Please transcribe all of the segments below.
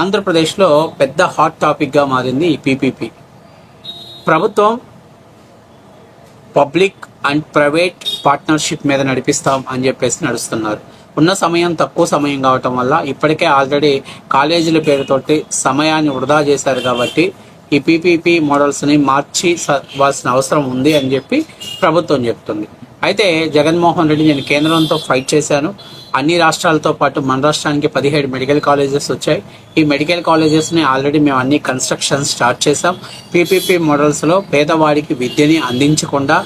ఆంధ్రప్రదేశ్లో పెద్ద హాట్ టాపిక్గా మారింది ఈ పీపీపీ. ప్రభుత్వం పబ్లిక్ అండ్ ప్రైవేట్ పార్ట్నర్షిప్ మీద నడిపిస్తాం అని చెప్పేసి నడుస్తున్నారు. ఉన్న సమయం తక్కువ సమయం కావటం వల్ల ఇప్పటికే ఆల్రెడీ కాలేజీల పేరుతోటి సమయాన్ని వృధా చేశారు కాబట్టి ఈ పీపీపీ మోడల్స్ని మార్చి వాల్సిన అవసరం ఉంది అని చెప్పి ప్రభుత్వం చెప్తుంది. అయితే జగన్మోహన్ రెడ్డి నేను కేంద్రంతో ఫైట్ చేశాను. అన్ని రాష్ట్రాలతో పాటు మన రాష్ట్రానికి పదిహేడు మెడికల్ కాలేజెస్ వచ్చాయి. ఈ మెడికల్ కాలేజెస్ని ఆల్రెడీ మేము అన్ని కన్స్ట్రక్షన్ స్టార్ట్ చేసాం పీపీపీ మోడల్స్లో పేదవాడికి విద్యని అందించకుండా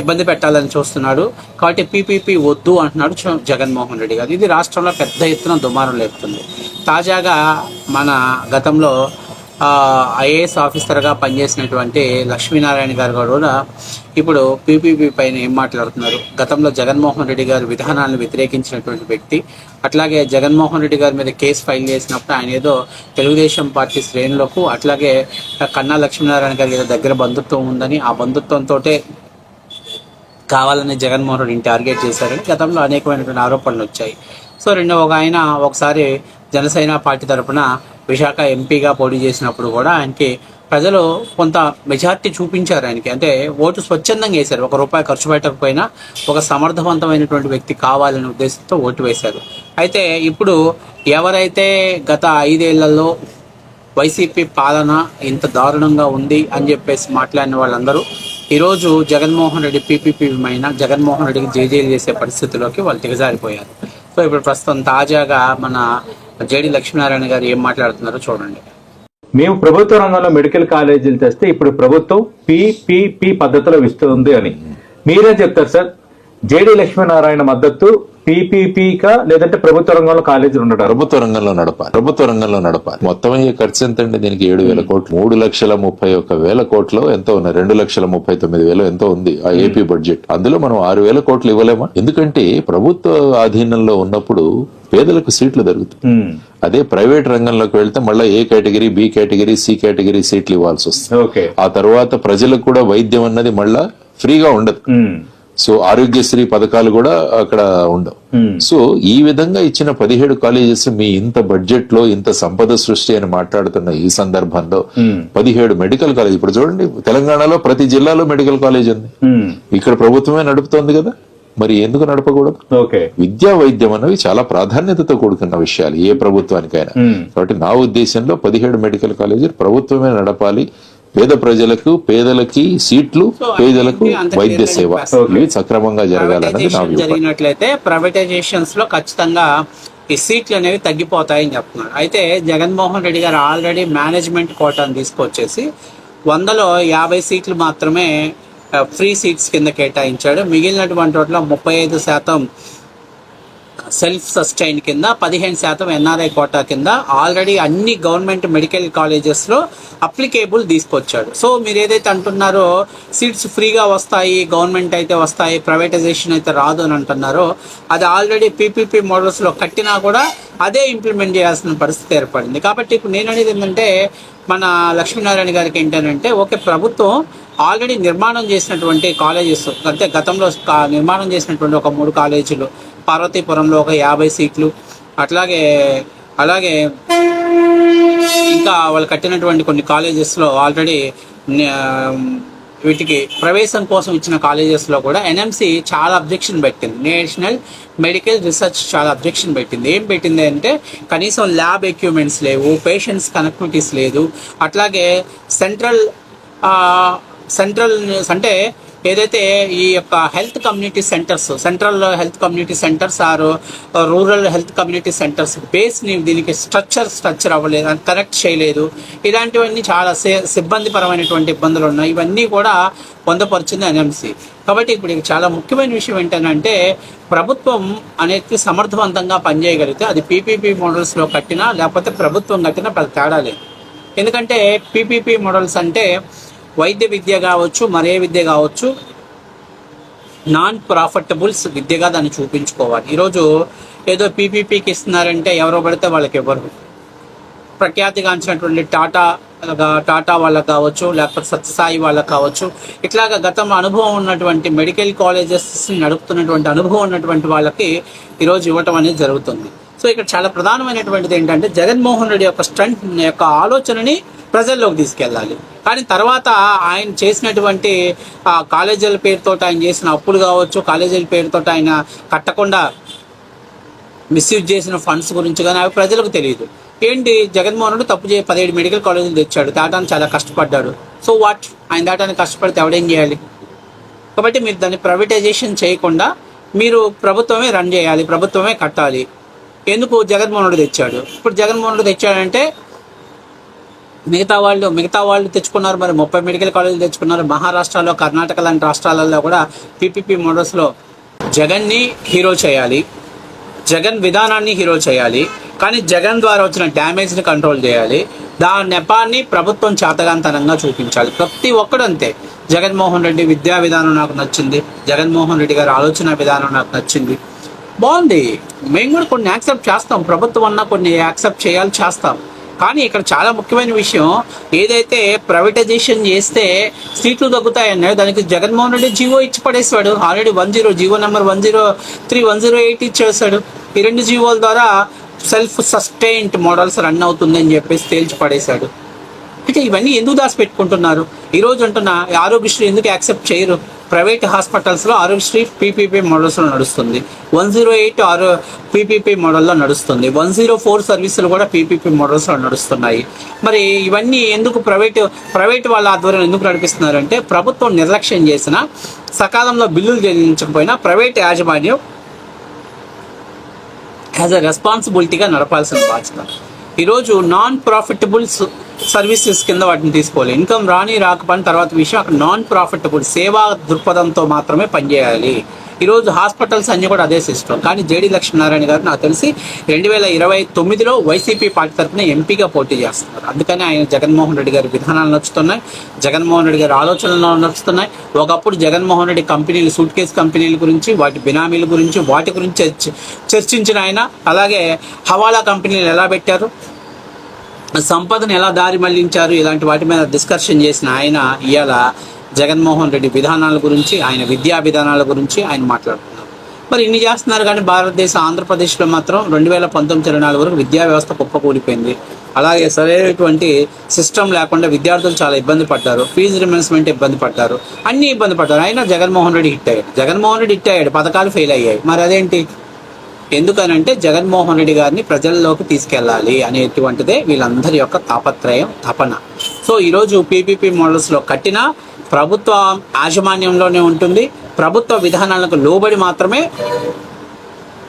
ఇబ్బంది పెట్టాలని చూస్తున్నాడు. కాబట్టి పీపీపీ వద్దు అంటున్నాడు జగన్మోహన్ రెడ్డి గారు. ఇది రాష్ట్రంలో పెద్ద ఎత్తున దుమారం లేపుతుంది. తాజాగా మన గతంలో ఐఏఎస్ ఆఫీసర్గా పనిచేసినటువంటి లక్ష్మీనారాయణ గారు కూడా ఇప్పుడు పీపీపీ పైన ఏం మాట్లాడుతున్నారు? గతంలో జగన్మోహన్ రెడ్డి గారు విధానాలను వ్యతిరేకించినటువంటి వ్యక్తి అట్లాగే జగన్మోహన్ రెడ్డి గారి మీద కేసు ఫైల్ చేసినప్పుడు ఆయన ఏదో తెలుగుదేశం పార్టీ శ్రేణులకు అట్లాగే కన్నా లక్ష్మీనారాయణ గారి దగ్గర బంధుత్వం ఉందని ఆ బంధుత్వంతో కావాలని జగన్మోహన్ రెడ్డిని టార్గెట్ చేశారని గతంలో అనేకమైనటువంటి ఆరోపణలు వచ్చాయి. సో రెండో ఒక ఆయన ఒకసారి జనసేన పార్టీ తరఫున విశాఖ ఎంపీగా పోటీ చేసినప్పుడు కూడా ఆయనకి ప్రజలు కొంత మెజార్టీ చూపించారు ఆయనకి. అంటే ఓటు స్వచ్ఛందంగా వేశారు. ఒక రూపాయి ఖర్చు పెట్టకపోయినా ఒక సమర్థవంతమైనటువంటి వ్యక్తి కావాలనే ఉద్దేశంతో ఓటు వేశారు. అయితే ఇప్పుడు ఎవరైతే గత ఐదేళ్ళలో వైసీపీ పాలన ఇంత దారుణంగా ఉంది అని చెప్పేసి మాట్లాడిన వాళ్ళందరూ ఈరోజు జగన్మోహన్ రెడ్డి పీపీపీ మైన జగన్మోహన్ రెడ్డికి జేజేలు చేసే పరిస్థితిలోకి వాళ్ళు దిగజారిపోయారు. సో ఇప్పుడు ప్రస్తుతం తాజాగా మన జేడి లక్ష్మీనారాయణ గారు ఏం మాట్లాడుతున్నారో చూడండి. మేము ప్రభుత్వ రంగంలో మెడికల్ కాలేజీలు తెస్తే ఇప్పుడు ప్రభుత్వం పిపిపి పద్ధతిలో ఇస్తుంది అని. మీరేం చెప్తారు సార్. జేడి లక్ష్మీనారాయణ మద్దతు పీపీపీకా లేదంటే ప్రభుత్వ రంగంలో కాలేజీలు ఉండడం ప్రభుత్వ రంగంలో నడపాలి. ప్రభుత్వ రంగంలో నడపాలి. మొత్తం అయ్యే ఖర్చు ఎంత అండి దీనికి ఏడు వేల కోట్లు. మూడు లక్షల ముప్పై ఒక్క వేల కోట్లు ఎంతో ఉన్నాయి. రెండు లక్షల ముప్పై తొమ్మిది వేలు ఎంతో ఉంది ఆ ఏపీ బడ్జెట్. అందులో మనం ఆరు వేల కోట్లు ఇవ్వలేమా? ఎందుకంటే ప్రభుత్వ ఆధీనంలో ఉన్నప్పుడు పేదలకు సీట్లు దొరుకుతాయి. అదే ప్రైవేట్ రంగంలోకి వెళ్తే మళ్ళీ A category B category C category సీట్లు ఇవ్వాల్సి వస్తుంది. ఓకే. ఆ తర్వాత ప్రజలకు కూడా వైద్యం అన్నది మళ్ళా ఫ్రీగా ఉండదు. సో ఆరోగ్యశ్రీ పథకాలు కూడా అక్కడ ఉండవు. సో ఈ విధంగా ఇచ్చిన పదిహేడు కాలేజెస్ మీ ఇంత బడ్జెట్లో ఇంత సంపద సృష్టి అని మాట్లాడుతున్న ఈ సందర్భంలో పదిహేడు మెడికల్ కాలేజ్ ఇప్పుడు చూడండి తెలంగాణలో ప్రతి జిల్లాలో మెడికల్ కాలేజ్ ఉంది. ఇక్కడ ప్రభుత్వమే నడుపుతోంది కదా? మరి ఎందుకు నడపకూడదు? ఓకే. విద్యా వైద్యం అన్నవి చాలా ప్రాధాన్యతతో కూడుకున్న విషయాలు ఏ ప్రభుత్వానికైనా. కాబట్టి నా ఉద్దేశంలో పదిహేడు మెడికల్ కాలేజీలు ప్రభుత్వమే నడపాలి. పేద ప్రజలకు పేదలకి సీట్లు పేదలకు వైద్య సేవ. ఇవి సక్రమంగా జరగాలన్నది నా జరిగినట్లయితే ప్రైవేటైజేషన్స్లో ఖచ్చితంగా ఈ సీట్లు అనేవి తగ్గిపోతాయని చెప్తున్నారు. అయితే జగన్మోహన్ రెడ్డి గారు ఆల్రెడీ మేనేజ్మెంట్ కోటాను తీసుకొచ్చేసి వందలో యాభై సీట్లు మాత్రమే ఫ్రీ సీట్స్ కింద కేటాయించాడు. మిగిలినటువంటి వాటిలో ముప్పై ఐదు శాతం సెల్ఫ్ సస్టైన్ కింద పదిహేను శాతం ఎన్ఆర్ఐ కోటా కింద ఆల్రెడీ అన్ని గవర్నమెంట్ మెడికల్ కాలేజెస్లో అప్లికేబుల్ తీసుకొచ్చాడు. సో మీరు ఏదైతే అంటున్నారో సీట్స్ ఫ్రీగా వస్తాయి గవర్నమెంట్ అయితే వస్తాయి ప్రైవేటైజేషన్ అయితే రాదు అని అంటున్నారో అది ఆల్రెడీ పీపీపీ మోడల్స్లో కట్టినా కూడా అదే ఇంప్లిమెంట్ చేయాల్సిన పరిస్థితి ఏర్పడింది. కాబట్టి ఇప్పుడు నేను అనేది ఏంటంటే మన లక్ష్మీనారాయణ గారికి ఏంటంటే ఓకే ప్రభుత్వం ఆల్రెడీ నిర్మాణం చేసినటువంటి కాలేజెస్ అంటే గతంలో కా- నిర్మాణం చేసినటువంటి ఒక మూడు కాలేజీలు పార్వతీపురంలో ఒక యాభై సీట్లు అట్లాగే అలాగే ఇంకా వాళ్ళు కట్టినటువంటి కొన్ని కాలేజెస్లో ఆల్రెడీ వీటికి ప్రవేశం కోసం ఇచ్చిన కాలేజెస్లో కూడా ఎన్ఎంసి చాలా అబ్జెక్షన్ పెట్టింది. నేషనల్ మెడికల్ రీసెర్చ్ చాలా అబ్జెక్షన్ పెట్టింది. ఏం పెట్టింది అంటే కనీసం ల్యాబ్ ఎక్విప్మెంట్స్ లేవు పేషెంట్స్ కనెక్టివిటీస్ లేదు అట్లాగే సెంట్రల్ సెంట్రల్ అంటే ఏదైతే ఈ యొక్క health community centres central health community centres or rural health community centres బేస్ని దీనికి స్ట్రక్చర్ స్ట్రక్చర్ అవ్వలేదు కనెక్ట్ చేయలేదు. ఇలాంటివన్నీ చాలా సి- సిబ్బందిపరమైనటువంటి ఇబ్బందులు ఉన్నాయి. ఇవన్నీ కూడా పొందపరిచింది ఎన్ఎంసి. కాబట్టి ఇప్పుడు చాలా ముఖ్యమైన విషయం ఏంటంటే ప్రభుత్వం అనేది సమర్థవంతంగా పనిచేయగలిగితే అది పీపీపీ మోడల్స్లో కట్టినా లేకపోతే ప్రభుత్వం కట్టినా పెద్ద తేడా లేదు. ఎందుకంటే పీపీపీ మోడల్స్ అంటే వైద్య విద్య కావచ్చు మరే విద్య కావచ్చు నాన్ ప్రాఫిటబుల్స్ విద్యగా దాన్ని చూపించుకోవాలి. ఈరోజు ఏదో పీపీపీకి ఇస్తున్నారంటే ఎవరో పడితే వాళ్ళకి ఎవరు ప్రఖ్యాతిగాంచినటువంటి టాటా టాటా వాళ్ళకి కావచ్చు లేకపోతే సత్యసాయి వాళ్ళకి కావచ్చు ఇట్లాగా గతంలో అనుభవం ఉన్నటువంటి మెడికల్ కాలేజెస్ నడుపుతున్నటువంటి అనుభవం ఉన్నటువంటి వాళ్ళకి ఈరోజు ఇవ్వటం అనేది జరుగుతుంది. సో ఇక్కడ చాలా ప్రధానమైనటువంటిది ఏంటంటే జగన్మోహన్ రెడ్డి యొక్క స్టంట్ యొక్క ఆలోచనని ప్రజల్లోకి తీసుకెళ్ళాలి. కానీ తర్వాత ఆయన చేసినటువంటి ఆ కాలేజీల పేరుతో ఆయన చేసిన అప్పులు కావచ్చు కాలేజీల పేరుతో ఆయన కట్టకుండా మిస్యూజ్ చేసిన ఫండ్స్ గురించి కానీ అవి ప్రజలకు తెలియదు. ఏంటి? జగన్మోహన్ రెడ్డి తప్పు చేయ పదిహేడు మెడికల్ కాలేజీలు తెచ్చాడు దాటానికి చాలా కష్టపడ్డాడు. So what? ఆయన దాటానికి కష్టపడితే ఎవడేం చేయాలి? కాబట్టి మీరు దాన్ని ప్రైవేటైజేషన్ చేయకుండా మీరు ప్రభుత్వమే రన్ చేయాలి ప్రభుత్వమే కట్టాలి. ఎందుకు జగన్మోహన్ రెడ్డి తెచ్చాడు? ఇప్పుడు జగన్మోహన్ రెడ్డి తెచ్చాడంటే మిగతా వాళ్ళు మిగతా వాళ్ళు తెచ్చుకున్నారు మరి ముప్పై మెడికల్ కాలేజీలు తెచ్చుకున్నారు మహారాష్ట్రలో కర్ణాటక లాంటి రాష్ట్రాలలో కూడా పీపీపీ మోడల్స్లో జగన్ని హీరో చేయాలి జగన్ విధానాన్ని హీరో చేయాలి కానీ జగన్ ద్వారా వచ్చిన డ్యామేజ్ని కంట్రోల్ చేయాలి దాని నెపాన్ని ప్రభుత్వం చేతగాంతనంగా చూపించాలి. ప్రతి ఒక్కడు అంతే. జగన్మోహన్ రెడ్డి విద్యా విధానం నాకు నచ్చింది జగన్మోహన్ రెడ్డి గారి ఆలోచన విధానం నాకు నచ్చింది. బాగుంది. మేము కూడా కొన్ని యాక్సెప్ట్ చేస్తాం. ప్రభుత్వం అన్నా కొన్ని యాక్సెప్ట్ చేయాలి చేస్తాం. కానీ ఇక్కడ చాలా ముఖ్యమైన విషయం ఏదైతే ప్రైవేటైజేషన్ చేస్తే సీట్లు తగ్గుతాయన్నాయో దానికి జగన్మోహన్ రెడ్డి జీవో ఇచ్చి పడేసాడు already one zero G O number one zero three one zero eight ఇచ్చేసాడు ఈ రెండు జీవోల ద్వారా సెల్ఫ్ సస్టైన్డ్ మోడల్స్ రన్ అవుతుందని చెప్పేసి తేల్చి పడేశాడు. అంటే ఇవన్నీ ఎందుకు దాచిపెట్టుకుంటున్నారు? ఈరోజు రోజు అంటున్నా ఆరోగ్యశ్రీ ఎందుకు యాక్సెప్ట్ చేయరు? ప్రైవేట్ హాస్పిటల్స్లో ఆరోగ్యశ్రీ పీపీపీ మోడల్స్లో నడుస్తుంది. వన్ జీరో ఎయిట్ ఆరో పీపీపీ మోడల్లో నడుస్తుంది. వన్ జీరో ఫోర్ సర్వీసులు కూడా పీపీపీ మోడల్స్లో నడుస్తున్నాయి. మరి ఇవన్నీ ఎందుకు ప్రైవేట్ ప్రైవేట్ వాళ్ళ ఆధ్వర్యం ఎందుకు నడిపిస్తున్నారంటే ప్రభుత్వం నిర్లక్ష్యం చేసిన సకాలంలో బిల్లులు చెల్లించకపోయినా ప్రైవేట్ యాజమాన్యం యాజ్ అ రెస్పాన్సిబిలిటీగా నడపాల్సిన బాధ్యత. ఈరోజు నాన్ ప్రాఫిటబుల్ సర్వీసెస్ కింద వాటిని తీసుకోవాలి. ఇన్కమ్ రాని రాకపోయిన తర్వాత విషయం అక్కడ నాన్ ప్రాఫిటబుల్ సేవా దృక్పథంతో మాత్రమే పనిచేయాలి. ఈరోజు హాస్పిటల్స్ అన్నీ కూడా అదే సిస్టమ్ కానీ జేడి లక్ష్మీనారాయణ గారు నాకు తెలిసి రెండు వేల ఇరవై తొమ్మిదిలో వైసీపీ పార్టీ తరఫున ఎంపీగా పోటీ చేస్తున్నారు. అందుకని ఆయన జగన్మోహన్ రెడ్డి గారి విధానాలు నచ్చుతున్నాయి జగన్మోహన్ రెడ్డి గారి ఆలోచనలు నచ్చుతున్నాయి ఒకప్పుడు జగన్మోహన్ రెడ్డి కంపెనీలు సూట్ కేసు కంపెనీల గురించి వాటి బినామీల గురించి వాటి గురించి చర్చించిన ఆయన. అలాగే హవాలా కంపెనీలు ఎలా పెట్టారు? సంపదను ఎలా దారి మళ్ళించారు? ఇలాంటి వాటి మీద డిస్కషన్ చేసిన ఆయన ఇవాళ జగన్మోహన్ రెడ్డి విధానాల గురించి ఆయన విద్యా విధానాల గురించి ఆయన మాట్లాడుతున్నారు. మరి ఇన్ని చేస్తున్నారు కానీ భారతదేశం ఆంధ్రప్రదేశ్లో మాత్రం రెండు వేల పంతొమ్మిది ఇరవై నాలుగు వరకు విద్యా వ్యవస్థ కుప్పకూలిపోయింది. అలాగే సరైనటువంటి సిస్టమ్ లేకుండా విద్యార్థులు చాలా ఇబ్బంది పడ్డారు. ఫీజు రిమెన్స్మెంట్ ఇబ్బంది పడ్డారు. అన్ని ఇబ్బంది పడ్డారు. అయినా జగన్మోహన్ రెడ్డి హిట్ అయ్యాడు. జగన్మోహన్ రెడ్డి హిట్ అయ్యాడు. పథకాలు ఫెయిల్ అయ్యాయి. మరి అదేంటి? ఎందుకనంటే జగన్మోహన్ రెడ్డి గారిని ప్రజల్లోకి తీసుకెళ్ళాలి అనేటువంటిదే వీళ్ళందరి యొక్క తాపత్రయం తపన. సో ఈరోజు పీపీపీ మోడల్స్లో కట్టిన ప్రభుత్వ యాజమాన్యంలోనే ఉంటుంది. ప్రభుత్వ విధానాలకు లోబడి మాత్రమే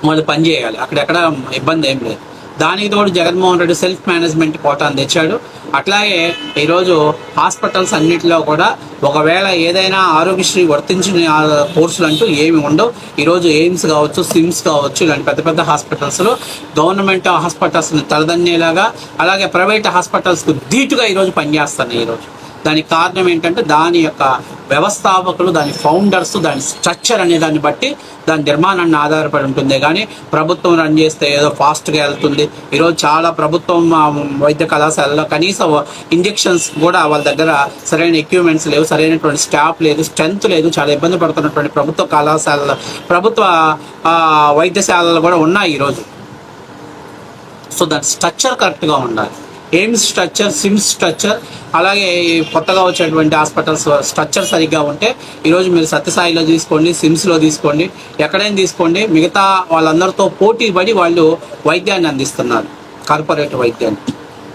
వాళ్ళు పనిచేయాలి. అక్కడెక్కడ ఇబ్బంది ఏం లేదు. దానికి తోడు జగన్మోహన్ రెడ్డి సెల్ఫ్ మేనేజ్మెంట్ కోటాను తెచ్చాడు. అట్లాగే ఈరోజు హాస్పిటల్స్ అన్నిటిలో కూడా ఒకవేళ ఏదైనా ఆరోగ్యశ్రీ వర్తించిన ఆ కోర్సులు అంటూ ఏమి ఉండవు. ఈరోజు ఎయిమ్స్ కావచ్చు సిమ్స్ కావచ్చు ఇలాంటి పెద్ద పెద్ద హాస్పిటల్స్లో గవర్నమెంట్ హాస్పిటల్స్ని తలదన్నేలాగా అలాగే ప్రైవేట్ హాస్పిటల్స్కు ధీటుగా ఈరోజు పనిచేస్తున్నాయి ఈరోజు. దానికి కారణం ఏంటంటే దాని యొక్క వ్యవస్థాపకులు దాని ఫౌండర్స్ దాని స్ట్రక్చర్ అనే దాన్ని బట్టి దాని నిర్మాణాన్ని ఆధారపడి ఉంటుంది. కానీ ప్రభుత్వం రన్ చేస్తే ఏదో ఫాస్ట్గా వెళ్తుంది. ఈరోజు చాలా ప్రభుత్వం వైద్య కళాశాలలో కనీసం ఇంజెక్షన్స్ కూడా వాళ్ళ దగ్గర సరైన ఎక్విప్మెంట్స్ లేవు సరైనటువంటి స్టాఫ్ లేదు స్ట్రెంత్ లేదు చాలా ఇబ్బంది పడుతున్నటువంటి ప్రభుత్వ కళాశాలలో ప్రభుత్వ వైద్యశాలలు కూడా ఉన్నాయి ఈరోజు. సో దాని స్ట్రక్చర్ కరెక్ట్గా ఉండాలి. ఎయిమ్స్ స్ట్రక్చర్ సిమ్స్ స్ట్రక్చర్ అలాగే కొత్తగా వచ్చేటువంటి హాస్పిటల్స్ uh, స్ట్రక్చర్ సరిగ్గా ఉంటే ఈరోజు మీరు సత్యసాయిలో తీసుకోండి సిమ్స్లో తీసుకోండి ఎక్కడైనా తీసుకోండి మిగతా వాళ్ళందరితో పోటీ పడి వాళ్ళు వైద్యాన్ని అందిస్తున్నారు కార్పొరేట్ వైద్యాన్ని.